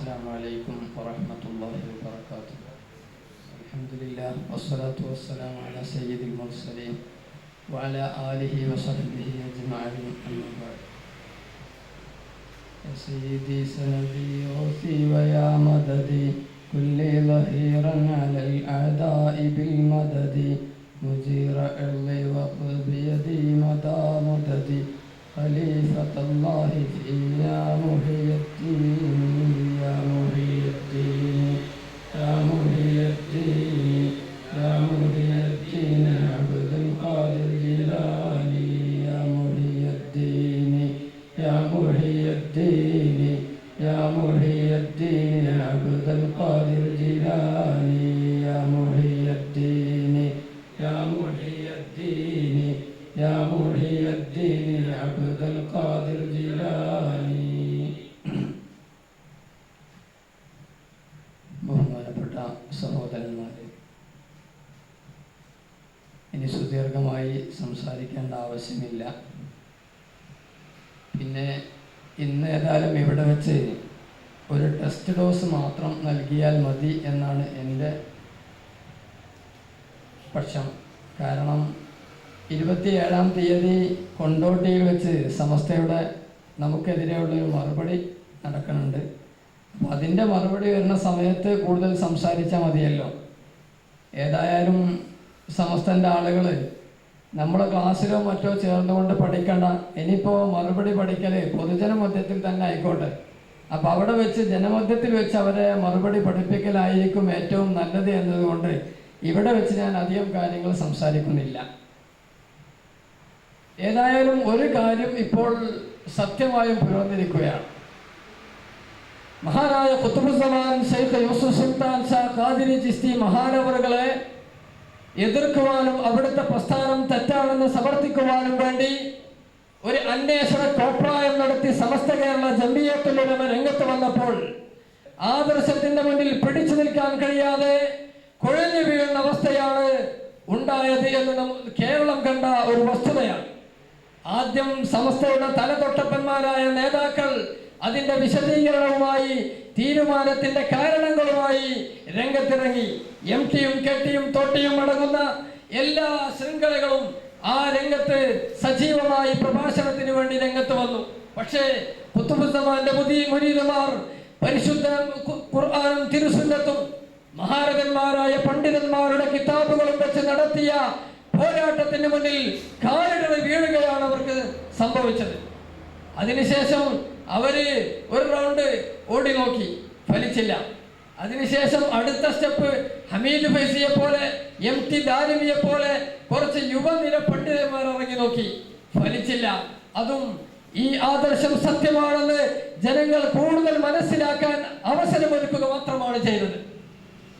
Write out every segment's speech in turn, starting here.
السلام عليكم ورحمة الله وبركاته. الحمد لله والصلاة والسلام على سيد المرسلين وعلى آله وصحبه أجمعين أما بعد. يا سيدي سندي غوثي ويا مددي كل ظهيرا على الأعداء بالمدد. مجير إرضي وخذ بيدي مدى مددي. خليفة الله فينا محي الدين. ano, സഹോദരന്മാരെ ഇനി സുദീർഘമായി സംസാരിക്കേണ്ട ആവശ്യമില്ല. പിന്നെ ഇന്ന് ഏതായാലും ഇവിടെ വെച്ച് ഒരു ടെസ്റ്റ് ഡോസ് മാത്രം നൽകിയാൽ മതി എന്നാണ് എന്റെ പക്ഷം. കാരണം ഇരുപത്തിയേഴാം തീയതി കൊണ്ടോട്ടിയിൽ വെച്ച് സമസ്തയുടെ നമുക്കെതിരെയുള്ള ഒരു മറുപടി നടക്കുന്നുണ്ട്. അപ്പോൾ അതിന്റെ മറുപടി വരുന്ന സമയത്ത് കൂടുതൽ സംസാരിച്ചാൽ മതിയല്ലോ. ഏതായാലും സമസ്തന്റെ ആളുകൾ നമ്മുടെ ക്ലാസ്സിലോ മറ്റോ ചേർന്നുകൊണ്ട് പഠിക്കണ്ട. ഇനിയിപ്പോൾ മറുപടി പഠിക്കൽ പൊതുജന മധ്യത്തിൽ തന്നെ ആയിക്കോട്ടെ. അപ്പോൾ അവിടെ വെച്ച് ജനമധ്യത്തിൽ വെച്ച് അവരെ മറുപടി പഠിപ്പിക്കലായിരിക്കും ഏറ്റവും നല്ലത് എന്നതുകൊണ്ട് ഇവിടെ വെച്ച് ഞാൻ അധികം കാര്യങ്ങൾ സംസാരിക്കുന്നില്ല. ഏതായാലും ഒരു കാര്യം ഇപ്പോൾ സത്യമായും പുറന്നിരിക്കുകയാണ് മഹാനായ കുത്തുബുസമാൻ ഷെയ്ഖ് യൂസുഫ് സുൽത്താൻ ഷാ ഖാദിരി ചിസ്തി മഹാനവറുകളെ എതിർക്കുവാനും അവിടുത്തെ പ്രസ്ഥാനം തെറ്റാണെന്ന് സമർത്ഥിക്കുവാനും വേണ്ടി ഒരു അന്വേഷണ കോപ്രായം നടത്തി സമസ്ത കേരള ജമ്മിയത്തുലമ രംഗത്ത് വന്നപ്പോൾ ആദർശത്തിന്റെ മുന്നിൽ പിടിച്ചു നിൽക്കാൻ കഴിയാതെ കുഴഞ്ഞു വീഴുന്ന അവസ്ഥയാണ് ഉണ്ടായത് എന്ന് കേരളം കണ്ട ഒരു വസ്തുതയാണ്. ആദ്യം സമസ്തയുടെ തലതൊട്ടപ്പന്മാരായ നേതാക്കൾ അതിന്റെ വിശദീകരണവുമായി തീരുമാനത്തിന്റെ കാരണങ്ങളുമായി രംഗത്തിറങ്ങി. എം ടിയും കെട്ടിയും തൊട്ടിയും അടങ്ങുന്ന എല്ലാ ശൃംഖലകളും ആ രംഗത്ത് സജീവമായി പ്രഭാഷണത്തിന് വേണ്ടി രംഗത്ത് വന്നു. പക്ഷേ കുത്തുബുദ്ധമാന്റെ പുതിയ മുരീദമാർ പരിശുദ്ധ ഖുർആനും തിരുസുന്നത്തും മഹാരഥന്മാരായ പണ്ഡിതന്മാരുടെ കിതാബുകളും വെച്ച് നടത്തിയ പോരാട്ടത്തിന് മുന്നിൽ കാലിടറി വീഴുകയാണ് അവർക്ക് സംഭവിച്ചത്. അതിനുശേഷം അവർ ഒരു റൗണ്ട് ഓടി നോക്കി ഫലിച്ചില്ല. അതിനുശേഷം അടുത്ത സ്റ്റെപ്പ് ഹമീദ് ഫൈസിയെ പോലെ എം ടി ദാരിമിയെ പോലെ കുറച്ച് യുവനിര പണ്ഡിതന്മാർ ഇറങ്ങി നോക്കി ഫലിച്ചില്ല. അതും ഈ ആദർശം സത്യമാണെന്ന് ജനങ്ങൾ കൂടുതൽ മനസ്സിലാക്കാൻ അവസരമൊരുക്കുക മാത്രമാണ് ചെയ്തത്.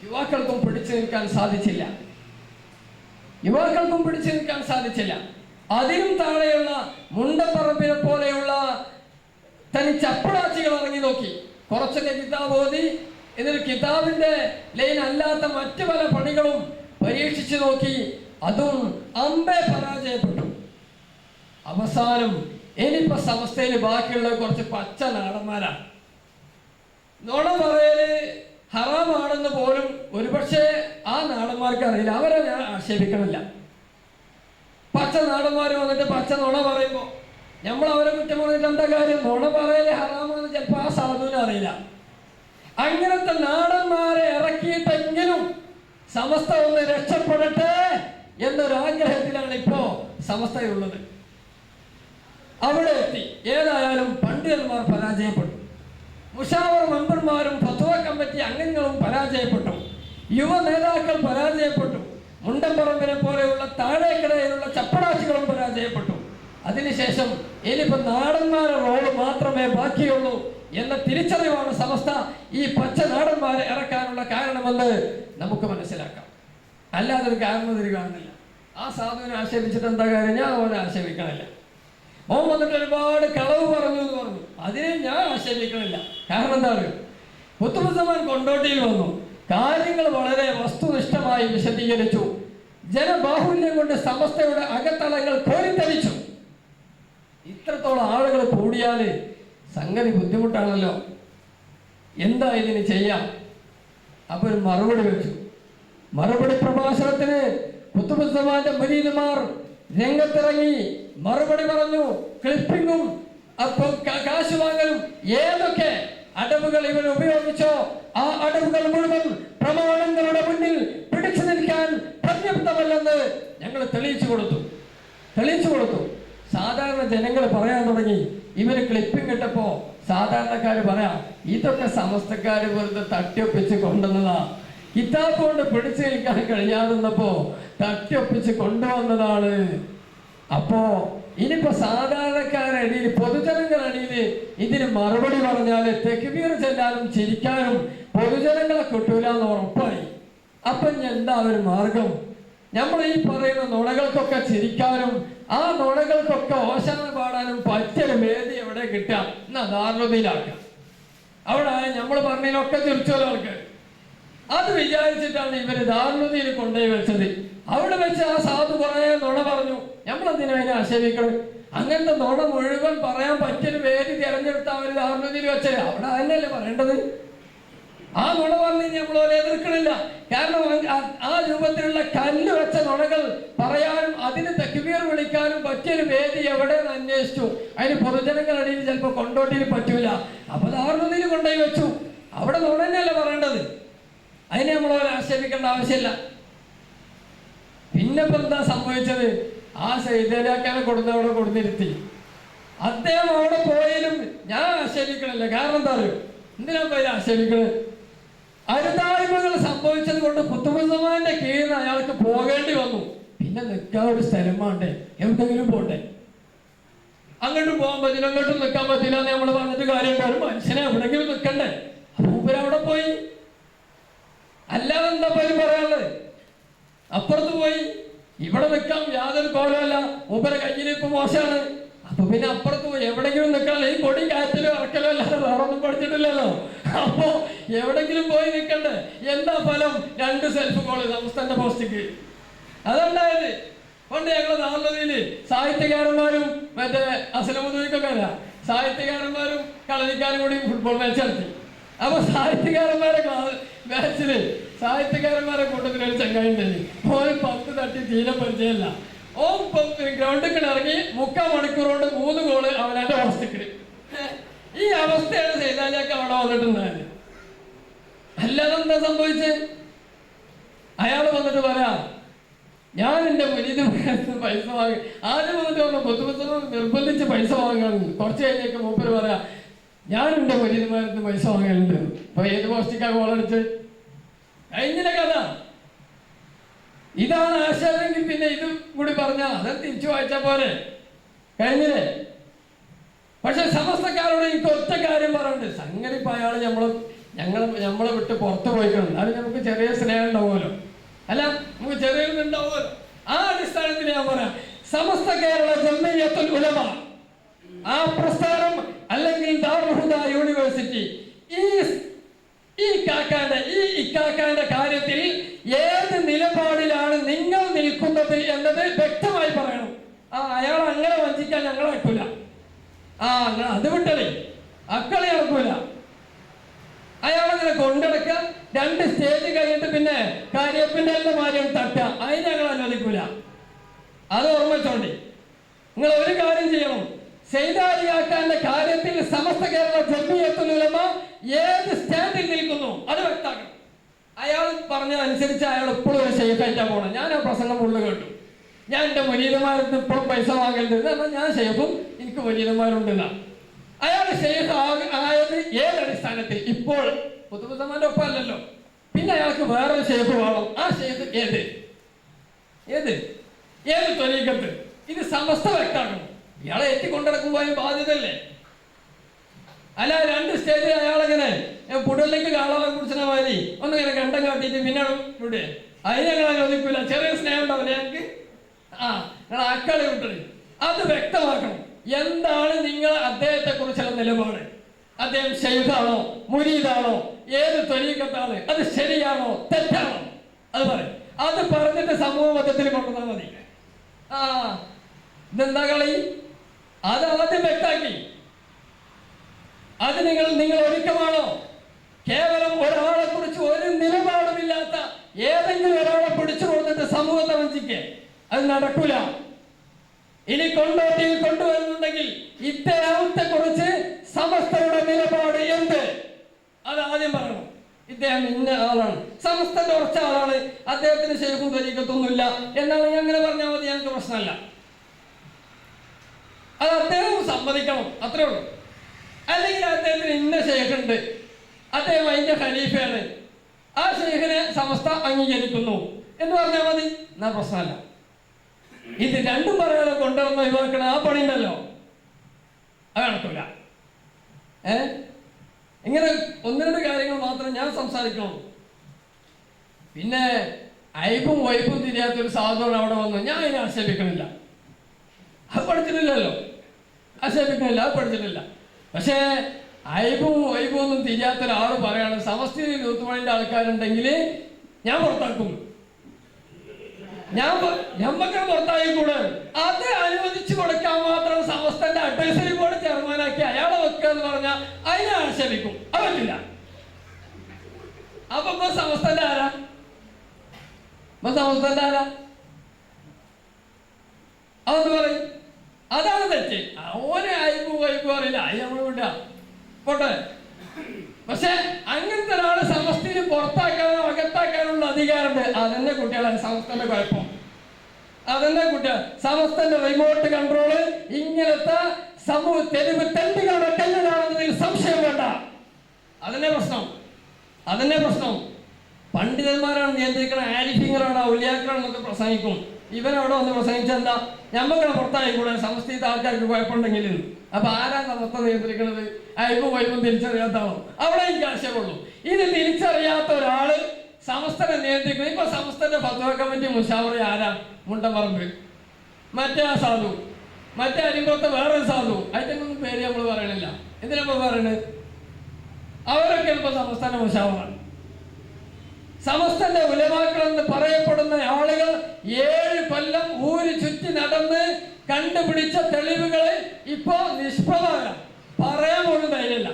യുവാക്കൾക്കും പിടിച്ചു നിൽക്കാൻ സാധിച്ചില്ല. യുവാക്കൾക്കും പിടിച്ചു നിൽക്കാൻ സാധിച്ചില്ല. അതിനും താഴെയുള്ള മുണ്ടപ്പറമ്പിനെ പോലെയുള്ള തനി ചപ്പടാച്ചികൾ ഇറങ്ങി നോക്കി. കുറച്ചൊക്കെ കിതാബ് ഓതി എന്നിട്ട് കിതാബിന്റെ ലൈൻ അല്ലാത്ത മറ്റു പല പണികളും പരീക്ഷിച്ചു നോക്കി. അതും അമ്പെ പരാജയപ്പെട്ടു. അവസാനം ഇനിയിപ്പോ സമസ്തയിൽ ബാക്കിയുള്ള കുറച്ച് പച്ച നാടന്മാരാണ്. നുണ പറയൽ ഹറാമാണെന്ന് പോലും ഒരുപക്ഷെ ആ നാടന്മാർക്ക് അറിയില്ല. അവരെ ഞാൻ ആക്ഷേപിക്കണില്ല. പച്ച നാടന്മാർ വന്നിട്ട് പച്ച നുണ പറയുമ്പോൾ നമ്മൾ അവരെ കുറ്റം പറഞ്ഞിട്ട് എന്താ കാര്യം? നുണ പറയൽ ഹറാമെന്ന് ചിലപ്പോൾ ആ സാധുവിനെ അറിയില്ല. അങ്ങനത്തെ നാടന്മാരെ ഇറക്കിയിട്ടെങ്കിലും സമസ്ത ഒന്ന് രക്ഷപ്പെടട്ടെ എന്നൊരാഗ്രഹത്തിലാണ് ഇപ്പോ സമസ്തയുള്ളത്. അവിടെ എത്തി. ഏതായാലും പണ്ഡിതന്മാർ പരാജയപ്പെട്ടു. മുഷാവർ മെമ്പർമാരും ഫത്വ കമ്മിറ്റി അംഗങ്ങളും പരാജയപ്പെട്ടു. യുവ നേതാക്കൾ പരാജയപ്പെട്ടു. മുണ്ടമ്പറമ്പിനെ പോലെയുള്ള താഴേക്കിടയിലുള്ള ചപ്പടാശികളും പരാജയപ്പെട്ടു. അതിനുശേഷം ഇനിയിപ്പോ നാടന്മാരുടെ റോൾ മാത്രമേ ബാക്കിയുള്ളൂ എന്ന തിരിച്ചറിവാണ് സമസ്ത ഈ പച്ച നാടന്മാരെ ഇറക്കാനുള്ള കാരണമെന്ന് നമുക്ക് മനസ്സിലാക്കാം. അല്ലാതെ ഒരു കാരണം ഇതിൽ കാണുന്നില്ല. ആ സാധുവിനെ ആക്ഷേപിച്ചിട്ട് എന്താ കാര്യം? ഞാൻ അവനെ ആക്ഷേപിക്കണില്ല. ഓൻ വന്നിട്ട് ഒരുപാട് കളവ് പറഞ്ഞു എന്ന് പറഞ്ഞു. അതിനെ ഞാൻ ആക്ഷേപിക്കണില്ല. കാരണം എന്താ പറയുക പുത്തുപുസമാൻ കൊണ്ടോട്ടിയിൽ വന്നു. കാര്യങ്ങൾ വളരെ വസ്തുനിഷ്ഠമായി വിശദീകരിച്ചു. ജനബാഹുല്യം കൊണ്ട് സമസ്തയുടെ അകത്തളങ്ങൾ കോരിത്തരിച്ചു ഇത്രത്തോളം ആളുകൾ കൂടിയാൽ സംഗതി ബുദ്ധിമുട്ടാണല്ലോ. എന്താ ഇതിന് ചെയ്യാം? അപ്പൊ ഒരു മറുപടി വെച്ചു. മറുപടി പ്രഭാഷണത്തിന് കുത്തുബുദ്ധമാന്റെ മുരീദുമാർ രംഗത്തിറങ്ങി മറുപടി പറഞ്ഞു. ക്ലിപ്പിങ്ങും അപ്പം കാശ് വാങ്ങലും ഏതൊക്കെ അടവുകൾ ഇവർ ഉപയോഗിച്ചോ ആ അടവുകൾ മുഴുവൻ പ്രമാണങ്ങളുടെ മുന്നിൽ പിടിച്ചു നിൽക്കാൻ പര്യാപ്തമല്ലെന്ന് ഞങ്ങൾ തെളിയിച്ചു കൊടുത്തു. തെളിയിച്ചു കൊടുത്തു. സാധാരണ ജനങ്ങൾ പറയാൻ തുടങ്ങി. ഇവർ ക്ലിപ്പിംഗ് ഇട്ടപ്പോ സാധാരണക്കാര് പറയാം ഇതൊക്കെ സമസ്തക്കാര് വെറുതെ തട്ടിയൊപ്പിച്ച് കൊണ്ടുവന്നതാ. കിതാബ് കൊണ്ട് പിടിച്ചു നിൽക്കാൻ കഴിയാതെന്നപ്പോ തട്ടിയൊപ്പിച്ച് കൊണ്ടുവന്നതാണ്. അപ്പോ ഇനിയിപ്പോ സാധാരണക്കാരുടെ ഇടയിൽ പൊതുജനങ്ങളുടെ ഇതിന് മറുപടി പറഞ്ഞാൽ തെക്കുബീർ ചെല്ലാനും ചിരിക്കാനും പൊതുജനങ്ങളെ കിട്ടൂല എന്ന് ഉറപ്പായി. അപ്പൊ എന്താ ഒരു മാർഗം? നമ്മൾ ഈ പറയുന്ന നുണകൾക്കൊക്കെ ചിരിക്കാനും ആ നുണകൾക്കൊക്കെ ഓശാന പാടാനും പറ്റിയൊരു വേദി എവിടെ കിട്ടാം എന്നാ ധാരണയിലാക്കാം അവിടെ നമ്മൾ പറഞ്ഞതിലൊക്കെ ചിരിച്ചോലോ ആൾക്കാർ അത് വിചാരിച്ചിട്ടാണ് ഇവർ ധാരണതയിൽ കൊണ്ടുപോയി വെച്ചത്. അവിടെ വെച്ച് ആ സാധു കുറേ നുണ പറഞ്ഞു. നമ്മളെന്തിനാ അതിനെ ആക്ഷേപിക്കണം? അങ്ങനത്തെ നുണ മുഴുവൻ പറയാൻ പറ്റിയൊരു വേദി തിരഞ്ഞെടുത്ത അവർ ധാരണതയിൽ വെച്ചത് അവിടെ അതിനല്ലേ പറയേണ്ടത്? ആ നുണ പറഞ്ഞ് നമ്മൾ എതിർക്കണില്ല. കാരണം ആ- രൂപത്തിലുള്ള കല്ല് വെച്ച നുണകൾ പറയാനും അതിന് തെക്കുവീർ വിളിക്കാനും പറ്റിയൊരു വേദി എവിടെയെന്ന് അന്വേഷിച്ചു. അതിന് പൊതുജനങ്ങളിടയിൽ ചിലപ്പോൾ കൊണ്ടോട്ടിയിൽ പറ്റൂല. അപ്പൊ ധാരണയിൽ കൊണ്ടുപോയി വെച്ചു. അവിടെ നുണ തന്നെയല്ലേ പറയേണ്ടത്? അതിനെ നമ്മൾ ആക്ഷേപിക്കേണ്ട ആവശ്യമില്ല. പിന്നെ ഇപ്പൊ എന്താ സംഭവിച്ചത്? ആ സൈതലാക്കാനെ കൊടുന്നവിടെ കൊടുത്തിരുത്തി അദ്ദേഹം അവിടെ പോയാലും ഞാൻ ആക്ഷേപിക്കണില്ല. കാരണം എന്താ അറിയോ? എന്തിനാ പോയി ആക്ഷേപിക്കണത് അരുതായ്മകൾ സംഭവിച്ചത് കൊണ്ട് കുത്തുബുദ്ധമാന്റെ കീഴിൽ അയാൾക്ക് പോകേണ്ടി വന്നു. പിന്നെ നിൽക്കാൻ ഒരു സ്ഥലം വേണ്ടേ? എവിടെങ്കിലും പോണ്ടേ? അങ്ങോട്ടും പോകാൻ പറ്റില്ല അങ്ങോട്ടും നിൽക്കാൻ പറ്റില്ല എന്ന് നമ്മൾ പറഞ്ഞിട്ട് കാര്യം ഒരു മനുഷ്യനെ എവിടെങ്കിലും നിൽക്കണ്ടേ? അപ്പൊ മൂപ്പര് അവിടെ പോയി. അല്ലാതെ എന്താ പോയി പറയാനുള്ളത്? അപ്പുറത്ത് പോയി. ഇവിടെ നിൽക്കാം യാതൊരു കോലമല്ല മൂപ്പരെ കയ്യിലിപ്പ് മോശമാണ്. അപ്പൊ പിന്നെ അപ്പുറത്ത് എവിടെങ്കിലും നിൽക്കാൻ ഈ പൊടി കാറ്റിലും ഇറക്കലോ അല്ലാതെ വേറെ ഒന്നും പഠിച്ചിട്ടില്ലല്ലോ. അപ്പോ എവിടെങ്കിലും പോയി നിൽക്കണ്ടേ എന്താ ഫലം? രണ്ട് സെൽഫ് കോൾ സംസ്ഥാന പോസ്റ്റിക്ക് അതുണ്ടായത് പണ്ട് ഞങ്ങൾ നാളെ സാഹിത്യകാരന്മാരും മറ്റേ അസലമുദ്ദീക്കൊക്കെ സാഹിത്യകാരന്മാരും കളരിക്കാരും കൂടി ഫുട്ബോൾ മാച്ച് നടത്തി. അപ്പൊ സാഹിത്യകാരന്മാരെ മാച്ചിൽ സാഹിത്യകാരന്മാരെ കൂട്ടത്തിൽ ഒരു ചങ്ങായി ഉണ്ടായി ഓരോ പത്ത് തട്ടി തീരെ പരിചയമല്ല. ഓൻ ഗ്രൗണ്ടിൽ ഇറങ്ങി മുക്കാൽ മണിക്കൂർ കൊണ്ട് മൂന്ന് ഗോൾ അവനാന്റെ അവസ്ഥക്ക് ഈ അവസ്ഥയാണ് സൈതാലിയൊക്കെ അവിടെ വന്നിട്ടുണ്ടായത് അല്ലാതെ എന്താ സംഭവിച്ചത് അയാൾ വന്നിട്ട് പറയാ ഞാൻ എന്റെ മുരീത് പൈസ വാങ്ങി ആദ്യം വന്നിട്ട് പറഞ്ഞ കൊത്തുപുസ്തകം നിർബന്ധിച്ച് പൈസ വാങ്ങാൻ കുറച്ച് കഴിഞ്ഞൊക്കെ മൂപ്പര് പറയാം ഞാൻ എന്റെ മുരീതുമാരത്ത് പൈസ വാങ്ങലുണ്ട്. അപ്പൊ ഏത് പോസ്റ്റിക്കാ കോളടിച്ച് കഴിഞ്ഞില്ല കഥ. ഇതാണ് ആശയമെങ്കിൽ പിന്നെ ഇതും കൂടി പറഞ്ഞ അത് തിരിച്ചു വായിച്ച പോലെ കഴിഞ്ഞില്ലേ? പക്ഷെ സമസ്തക്കാരോട് എനിക്ക് ഒറ്റ കാര്യം പറയുന്നുണ്ട് സംഗതി ഇപ്പൊ അയാൾ നമ്മളെ ഞങ്ങൾ നമ്മളെ വിട്ട് പുറത്തു പോയിക്കണം അത് നമുക്ക് ചെറിയ സ്നേഹം ഉണ്ടാവുമല്ലോ. അല്ല നമുക്ക് ചെറിയൊന്നും ഉണ്ടാവുമല്ലോ. ആ അടിസ്ഥാനത്തിൽ ഞാൻ പറയാം. സമസ്ത കേരള ജമ്മിയത്തുൽ ഉലമ ആ പ്രസ്ഥാനം അല്ലെങ്കിൽ യൂണിവേഴ്സിറ്റി ഈ ഈ കാക്കാന്റെ ഈ ഇക്കാക്കാന്റെ കാര്യത്തിൽ ഏത് നിങ്ങൾ നിൽക്കുന്നത് എന്നത് വ്യക്തമായി പറയണം. ആ അയാൾ അങ്ങനെ വഞ്ചിക്കാൻ ഞങ്ങൾ അയക്കൂല. ആ അങ്ങനെ അത് വിട്ടളി അക്കളി അയാൾ അയാളങ്ങനെ കൊണ്ടെടുക്ക രണ്ട് സ്റ്റേജ് കഴിഞ്ഞിട്ട് പിന്നെ കാര്യപ്പിന്റെ എല്ലാം മാര്യം തട്ടുക. അതിന് ഞങ്ങൾ അനുവദിക്കൂല. അത് ഓർമ്മിച്ചോണ്ടി നിങ്ങൾ ഒരു കാര്യം ചെയ്യണം. ചെയ്താലിയാക്കാന്റെ കാര്യത്തിൽ സമസ്ത കേരള ജമ്മിയത്തുലമ ഏത് സ്റ്റാൻഡിൽ നിൽക്കുന്നു? അത് വ്യക്തമാക്കണം അയാൾ പറഞ്ഞ അനുസരിച്ച് അയാൾ ഇപ്പോഴും ഒരു ഷെയ്ഫായിട്ടാ പോകണം ഞാൻ ആ പ്രസംഗം ഉള്ളു കേട്ടു. ഞാൻ എന്റെ മുനീതന്മാരത്ത് ഇപ്പോഴും പൈസ വാങ്ങരുത് എന്നാൽ ഞാൻ ഷെയ്ഫും എനിക്ക് മുനീതന്മാരുണ്ടെന്ന. അയാൾ ഷെയ്ഫ് ആയത് ഏത് അടിസ്ഥാനത്തിൽ. ഇപ്പോൾ പുതുപുതമാന്റെ ഒപ്പം അല്ലല്ലോ പിന്നെ അയാൾക്ക് വേറൊരു ഷെയ്ഫ് വേണം. ആ ഷെയ്ഫ് ഏത്? ഏത്? ഏത് തൊലീകത്ത് ഇത് സമസ്ത വ്യക്തമാണ് ഇയാളെ എത്തിക്കൊണ്ടിടക്കുമ്പോൾ അതിന് ബാധ്യതയല്ലേ? അല്ല രണ്ട് സ്റ്റേജിൽ അയാളെങ്ങനെ? പുടലിലേക്ക് കാളാളെ കുടിച്ചിന മാതിരി ഒന്നിങ്ങനെ കണ്ടം കാട്ടിയിട്ട് പിന്നെ ഇവിടെ. അതിന് ഞങ്ങൾ ചെറിയ സ്നേഹം ഉണ്ടാവില്ല ഞങ്ങൾക്ക് ആ ഞങ്ങൾ അക്കളി വിട്ടത് അത് വ്യക്തമാക്കണം. എന്താണ് നിങ്ങൾ അദ്ദേഹത്തെ കുറിച്ചുള്ള നിലപാട്? അദ്ദേഹം ഷെയ്ഖാണോ മുരീദാണോ? ഏത് ത്വരീക്കത്താണ് അത് ശരിയാണോ? തെറ്റാണോ? അത് പറയും. അത് പറഞ്ഞിട്ട് സമൂഹ മധ്യത്തിൽ കൊണ്ടുവന്നാൽ മതി. ആ ഇതെന്താ കളി? അത് ആദ്യം വ്യക്താക്കി. അത് നിങ്ങൾ നിങ്ങൾ ഒരുക്കമാണോ? കേവലം ഒരാളെ കുറിച്ച് ഒരു നിലപാടുമില്ലാത്ത ഏതെങ്കിലും ഒരാളെ പിടിച്ചു കൊടുത്തിട്ട് സമൂഹത്തെ വഞ്ചിക്ക്. അത് നടക്കൂല. ഇനി കൊണ്ടോട്ടിയിൽ കൊണ്ടുവരുന്നുണ്ടെങ്കിൽ ഇദ്ദേഹത്തെ കുറിച്ച് സമസ്തയുടെ നിലപാട് എന്ത്? അത് ആദ്യം പറയണം. ഇദ്ദേഹം ഇന്ന ആളാണ്. സമസ്തന്റെ ഉറച്ച ആളാണ്. അദ്ദേഹത്തിന് ശരിക്കും എന്നാണ് ഞാൻ അങ്ങനെ പറഞ്ഞാൽ മതി ഞങ്ങൾക്ക് പ്രശ്നമല്ല. അത് അദ്ദേഹം സമ്മതിക്കണം. അത്രേ ഉള്ളൂ. അല്ലെങ്കിൽ അദ്ദേഹത്തിന് ഇന്ന ശേഖുണ്ട്. അദ്ദേഹം അതിന്റെ ഖലീഫയാണ്. ആ ഷെയ്ഖിനെ സമസ്ത അംഗീകരിക്കുന്നു. എന്ന് പറഞ്ഞാൽ മതി? എന്നാ പ്രശ്നമല്ല. ഇത് രണ്ടും പറയാതെ കൊണ്ടുവന്ന ഒഴിവാക്കണ ആ പണി ഉണ്ടല്ലോ. അത് നടക്കില്ല ഏ? ഇങ്ങനെ ഒന്ന് രണ്ട് കാര്യങ്ങൾ മാത്രം ഞാൻ സംസാരിക്കുള്ളൂ. പിന്നെ അയപ്പും വൈപ്പും തിരിയാത്തൊരു സാധനം അവിടെ വന്നു. ഞാൻ അതിനെ ആക്ഷേപിക്കണില്ല. അത് പഠിച്ചിട്ടില്ലല്ലോ. ആക്ഷേപിക്കണില്ല അത് പഠിച്ചിട്ടില്ല. പക്ഷേ അയപ്പും അയബോ ഒന്നും തിരിയാത്ത ഒരാൾ പറയാണ് സമസ്തയിൽ യൂത്തുമണിന്റെ ആൾക്കാരുണ്ടെങ്കിൽ ഞാൻ പുറത്താക്കും. ഞാൻ ഞമ്മക്ക് പുറത്തായിക്കൂടെ? അത് അനുവദിച്ചു കൊടുക്കാൻ മാത്രം സമസ്തന്റെ അഡ്വൈസറി ബോർഡ് ചെയർമാനാക്കി അയാളെ വെക്കുക എന്ന് പറഞ്ഞാൽ അതിനെ ആക്ഷേപിക്കും. അതല്ല അപ്പൊ ഇപ്പൊ സമസ്തന്റെ ആരാ? ഇപ്പൊ സമസ്തന്റെ ആരാ? അതെന്ന് പറയും? അതാണ് തെറ്റ്. ഓനെ അയക്കും വൈക്കും അറിയില്ല. അത് നമ്മൾ പോട്ടെ. പക്ഷെ അങ്ങനത്തെ ഒരാളെ സമസ്തയിൽ പുറത്താക്കാനോ അകത്താക്കാനുള്ള അധികാരമുണ്ട്. അതന്നെ കുട്ടികളെ സമസ്തന്റെ കുഴപ്പം. അതന്നെ കുട്ടികൾ സമസ്തന്റെ റിമോട്ട് കൺട്രോൾ ഇങ്ങനത്തെ സമൂഹ തെരുവ് തെണ്ടുകളുടെ കല്ലിലാണെന്നതിൽ സംശയം വേണ്ട. അതന്നെ പ്രശ്നം. അതന്നെ പ്രശ്നം. പണ്ഡിതന്മാരാണ് നിയന്ത്രിക്കണ ആരിഫിങ്ങളാണ് ഔലിയാക്കളാണെന്നൊക്കെ പ്രസംഗിക്കും. ഇവനവിടെ വന്ന് പ്രസംഗിച്ചെന്താ ഞമ്മക്കളെ പുറത്തായി കൂടെ സമസ്തീയത്തെ ആൾക്കാർക്ക് കുഴപ്പമുണ്ടെങ്കിൽ അപ്പൊ ആരാ സമസ്ത നിയന്ത്രിക്കുന്നത് അയപ്പും വൈപ്പും തിരിച്ചറിയാത്താണോ അവിടെ എനിക്ക് ആശയമുള്ളൂ. ഇത് തിരിച്ചറിയാത്ത ഒരാൾ സമസ്തനെ നിയന്ത്രിക്കുന്നത് ഇപ്പൊ സമസ്തന്റെ ഫത്വ കമ്മിറ്റി മുഷാവറ ആരാ? മുണ്ടപ്പറമ്പ് മറ്റേ ആ സാധു. മറ്റേ അരിമ്പുറത്തെ വേറൊരു സാധു. അതിന്റെ പേര് നമ്മൾ പറയണില്ല. എന്തിനാ പറയണത്? അവരൊക്കെ ഇപ്പൊ സമസ്തന്റെ മുഷാവറാണ് സമസ്തന്റെ ഉലമാക്കൾ എന്ന് പറയപ്പെടുന്ന ആളുകൾ ഏഴ് കൊല്ലം ഊരി ചുറ്റി നടന്ന് കണ്ടുപിടിച്ച തെളിവുകൾ ഇപ്പോ നിഷ്പ്രഭമാണ് പറയാൻ പോലും ധൈര്യമില്ല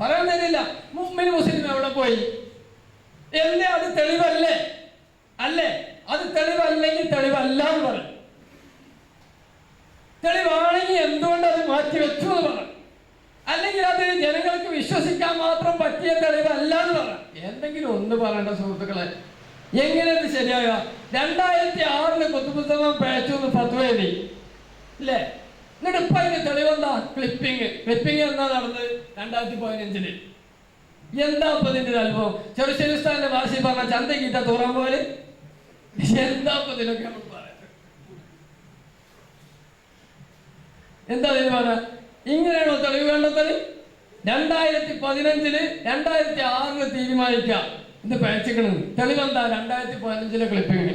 പറയാൻ ധൈര്യമില്ല മുമ്പിൽ മുസ്ലിം എവിടെ പോയി? എന്നെ അത് തെളിവല്ലേ? അല്ലേ? അത് തെളിവല്ലെങ്കിൽ തെളിവല്ല എന്ന് പറയും. തെളിവാണെങ്കിൽ എന്തുകൊണ്ട് അത് മാറ്റി വെച്ചു എന്ന് പറയും. അല്ലെങ്കിൽ അത് ജനങ്ങൾക്ക് വിശ്വസിക്കാൻ മാത്രം പറ്റിയ തെളിവല്ല എന്ന് പറയാം. എന്തെങ്കിലും ഒന്ന് പറയണ്ട സുഹൃത്തുക്കളെ. എങ്ങനെ ഇത് ശരിയാകുക രണ്ടായിരത്തി ആറിൽ കുത്തുപുസ്തകം പേച്ചു എന്ന് എഴുതി. ഇല്ലേ? എന്നിട്ട് ഇപ്പൊ അതിന് തെളിവെന്താ? ക്ലിപ്പിംഗ് ക്ലിപ്പിംഗ് എന്നാ നടന്നത്? രണ്ടായിരത്തി പതിനഞ്ചിൽ എന്താ ഇപ്പൊ ഇതിന്റെ അനുഭവം? ചെറുശേരിസ്ഥാന്റെ ഭാഷയിൽ പറഞ്ഞ ചന്തക്കിട്ട തുറം പോലെ എന്താ ഇപ്പൊ ഇതിനൊക്കെ എന്താ ഇതിന് പറയാ ഇങ്ങനെയാണോ തെളിവ് വേണ്ടത്? രണ്ടായിരത്തി പതിനഞ്ചിൽ രണ്ടായിരത്തി ആറിൽ തീരുമാനിക്കാം. ഇത് പഴച്ചിക്കണെന്ന് തെളിവെന്താ? രണ്ടായിരത്തി പതിനഞ്ചിലെ ക്ലിപ്പിങ്ങിന്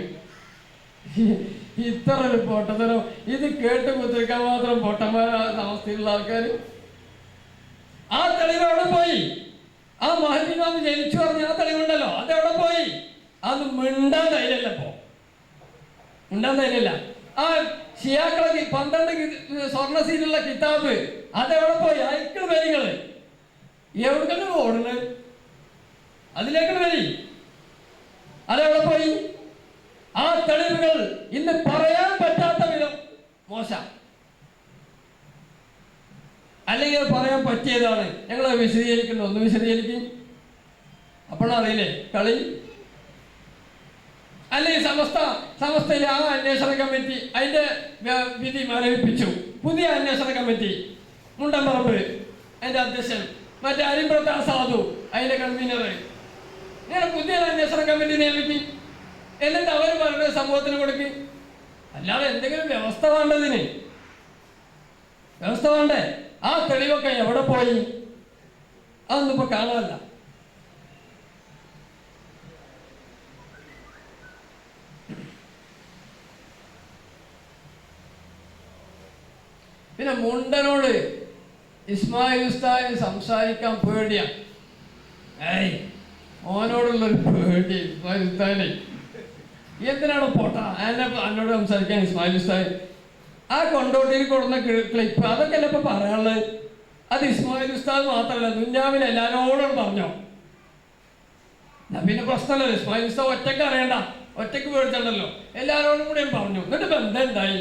ഇത്ര ഒരു പൊട്ടത്തരം. ഇത് കേട്ട് കുത്തിരിക്കാൻ മാത്രം പൊട്ടന്മാരാണ് അവസ്ഥയിലുള്ള ആൾക്കാർ ആ തെളിവ് എവിടെ പോയി? ആ മഹദിനാമ് ജനിച്ചു പറഞ്ഞ ആ തെളിവുണ്ടല്ലോ. അതെവിടെ പോയി? അത് മിണ്ടാൻ ധൈര്യമല്ല ഇപ്പോ. മിണ്ടാൻ ധൈര്യമില്ല. ആ ഷിയാക്കളെ പന്ത്രണ്ട് സ്വർണ സീലുള്ള കിതാബ് അതെവിടെ പോയി? അയക്കണ വരികൾ എവിടേക്കാണ് ഓടുന്നത്? അതിലേക്ക് വരി. അതെവിടെ പോയി? ആ തെളിവുകൾ ഇന്ന് പറയാൻ പറ്റാത്ത വിധം മോശ. അല്ലെങ്കിൽ പറയാൻ പറ്റിയതാണ്. ഞങ്ങൾ വിശദീകരിക്കുന്നു ഒന്ന് വിശദീകരിക്കും. അപ്പോഴറിയില്ലേ കളി അല്ലെങ്കിൽ സമസ്ത സമസ്തയിലെ ആ അന്വേഷണ കമ്മിറ്റി അതിന്റെ വിധി മരവിപ്പിച്ചു പുതിയ അന്വേഷണ കമ്മിറ്റി മുണ്ടമ്പറമ്പ് അതിന്റെ അധ്യക്ഷൻ മറ്റേ അരിമ്പ്രത്ത സാധു അതിന്റെ കൺവീനർ ഇങ്ങനെ പുതിയ അന്വേഷണ കമ്മിറ്റി നിയമിക്കും. എന്നിട്ട് അവർ പറയുന്നത് സമൂഹത്തിന് കൊടുക്കും. അല്ലാതെ എന്തെങ്കിലും വ്യവസ്ഥ വേണ്ടതിന് വ്യവസ്ഥ വേണ്ടേ? ആ തെളിവൊക്കെ എവിടെ പോയി? അതൊന്നും ഇപ്പൊ കാണാനല്ല. പിന്നെ മുണ്ടനോട് ഇസ്മായിൽ ഉസ്താദിന് സംസാരിക്കാൻ പേടിയാണ് ഏയ് ഓനോടുള്ളൊരു പേടി ഇസ്മായിൽ ഉസ്താദിനെ. എന്തിനാണ് പോട്ട? എന്നെ എന്നോട് സംസാരിക്കാൻ ഇസ്മായിൽ ഉസ്താദ്? ആ കൊണ്ടോട്ടിയിൽ കൊടുന്ന ക്ലിപ്പ് അതൊക്കെ അല്ല ഇപ്പൊ പറയാനുള്ളത്? അത് ഇസ്മായിൽ ഉസ്താദ് മാത്രമല്ല ദുഞ്ഞാവിൽ എല്ലാവരോടും പറഞ്ഞോ? പിന്നെ പ്രശ്നമല്ലോ ഇസ്മായിൽ ഉസ്താദ് ഒറ്റയ്ക്ക് അറിയണ്ട. ഒറ്റയ്ക്ക് പേടിച്ചല്ലോ എല്ലാവരോടും കൂടെയും പറഞ്ഞു. എന്നിട്ട് ബന്ധം എന്തായി?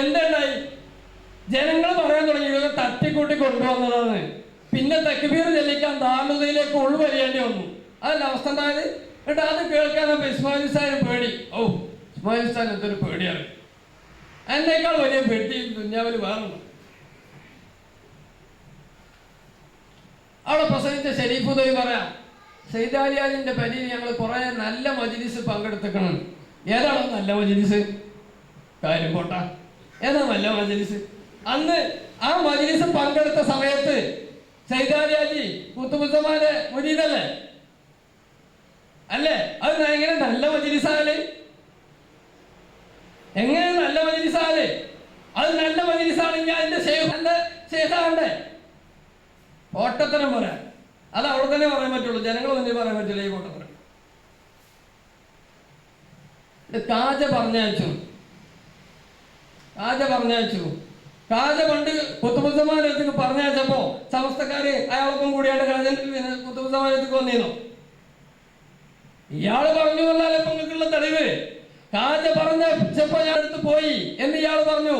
എന്തുണ്ടായി ജനങ്ങൾ പറയാൻ തുടങ്ങി ഇവരെ തട്ടിക്കൂട്ടി കൊണ്ടുവന്നതാണ്. പിന്നെ തക്ബീർ ചെല്ലിക്കാൻ ദാരുതയിലേക്ക് ഉൾവരിയേണ്ടി വന്നു. അതല്ല അവസ്ഥ ഉണ്ടായത് എന്നിട്ട് അത് കേൾക്കാൻ ഉസ്താദിന് പേടി. ഓ ഉസ്താദിന് എന്തൊരു പേടിയാണ്. എന്നേക്കാൾ വലിയ പെട്ടി ദുന്യാവിൽ വേറെ അവിടെ പ്രസംഗിച്ച ഷെരീഫ് ഉദവി പറയാം സൈദാലിയാലിന്റെ പരിയിൽ ഞങ്ങൾ കുറെ നല്ല മജിലിസ് പങ്കെടുത്തേക്കണം ഏതാണോ നല്ല മജിലിസ്? കാര്യം പോട്ട. ഏതാ നല്ല മജിലിസ്? അന്ന് ആ മജീസ് പങ്കെടുത്ത സമയത്ത് സൈതാരിയാജി കുത്തുബുദ്ധമാന്റെ മുരീദല്ലേ? അല്ലേ? അത് എങ്ങനെ നല്ല മജിലിസാൽ? എങ്ങനെ നല്ല മജിലിസാൽ? അത് നല്ല മജിലിസാണെങ്കിൽ അതിന്റെ ശേഷം എന്റെ ശേഷാണ്ടേ ഓട്ടത്തരം പറയാൻ. അത് അവിടെ തന്നെ പറയാൻ പറ്റുള്ളൂ. ജനങ്ങൾ തന്നെ പറയാൻ പറ്റില്ല ഈ ഓട്ടത്തരം കാജ പറഞ്ഞു കാജ പറഞ്ഞയച്ചു. കാജ പണ്ട് കുത്തുബുദ്ധമാനത്തേക്ക് പറഞ്ഞയച്ചപ്പോ സമസ്തക്കാര് അയാളൊപ്പം കൂടിയാണ് കാജന്റെ കുത്തുബുദ്ധമാനത്തേക്ക് വന്നിരുന്നു ഇയാൾ പറഞ്ഞു എന്നാൽ നിങ്ങൾക്കുള്ള തെളിവ്. കാജ പറഞ്ഞപ്പോ ഞാൻ അടുത്ത് പോയി എന്ന് ഇയാൾ പറഞ്ഞു.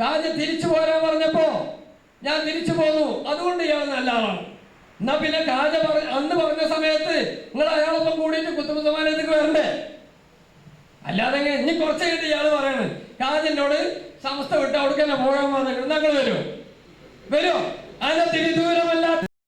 കാജ തിരിച്ചു പോരാൻ പറഞ്ഞപ്പോ ഞാൻ തിരിച്ചു പോന്നു. അതുകൊണ്ട് ഇയാൾ നല്ല ആളാണ്. എന്നാ പിന്നെ കാജ പറഞ്ഞ അന്ന് പറഞ്ഞ സമയത്ത് നിങ്ങൾ അയാളൊപ്പം കൂടിയിട്ട് കുത്തുബുദ്ധമാനത്തേക്ക് വരണ്ടേ? അല്ലാതെ ഇനി കുറച്ച് കഴിഞ്ഞിട്ട് ഇയാൾ പറയണേ. കാജനോട് സമസ്ത വിട്ട് അവിടെ തന്നെ പോകാൻ മാത്രം ഞങ്ങൾ വരുമോ വരുമോ അതിന് തിരുദൂരം